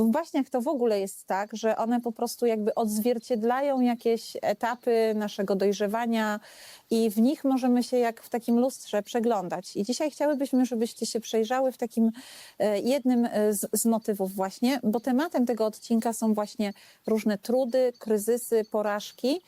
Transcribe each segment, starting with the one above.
Bo w baśniach to w ogóle jest tak, że one po prostu jakby odzwierciedlają jakieś etapy naszego dojrzewania i w nich możemy się jak w takim lustrze przeglądać. I dzisiaj chciałybyśmy, żebyście się przejrzały w takim e, jednym e, z, z motywów właśnie, bo tematem tego odcinka są właśnie różne trudy, kryzysy, porażki.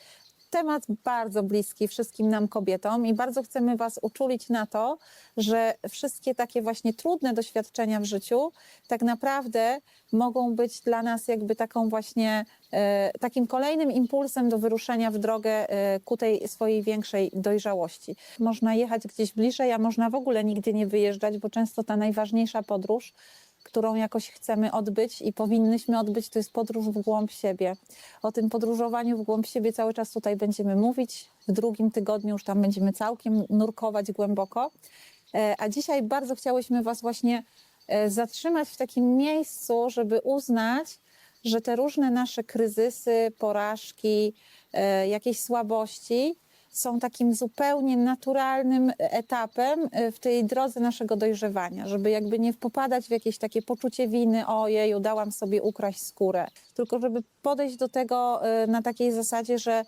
Temat bardzo bliski wszystkim nam kobietom i bardzo chcemy Was uczulić na to, że wszystkie takie właśnie trudne doświadczenia w życiu tak naprawdę mogą być dla nas jakby taką właśnie e, takim kolejnym impulsem do wyruszenia w drogę e, ku tej swojej większej dojrzałości. Można jechać gdzieś bliżej, a można w ogóle nigdzie nie wyjeżdżać, bo często ta najważniejsza podróż którą jakoś chcemy odbyć i powinnyśmy odbyć, to jest podróż w głąb siebie. O tym podróżowaniu w głąb siebie cały czas tutaj będziemy mówić. W drugim tygodniu już tam będziemy całkiem nurkować głęboko. E, A dzisiaj bardzo chciałyśmy Was właśnie e, zatrzymać w takim miejscu, żeby uznać, że te różne nasze kryzysy, porażki, e, jakieś słabości są takim zupełnie naturalnym etapem e, w tej drodze naszego dojrzewania, żeby jakby nie popadać w jakieś takie poczucie winy, ojej, dałam sobie ukraść skórę, tylko żeby podejść do tego e, na takiej zasadzie, że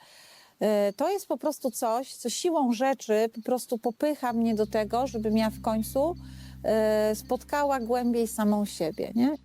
e, to jest po prostu coś, co siłą rzeczy po prostu popycha mnie do tego, żebym ja w końcu spotkała głębiej samą siebie. Nie?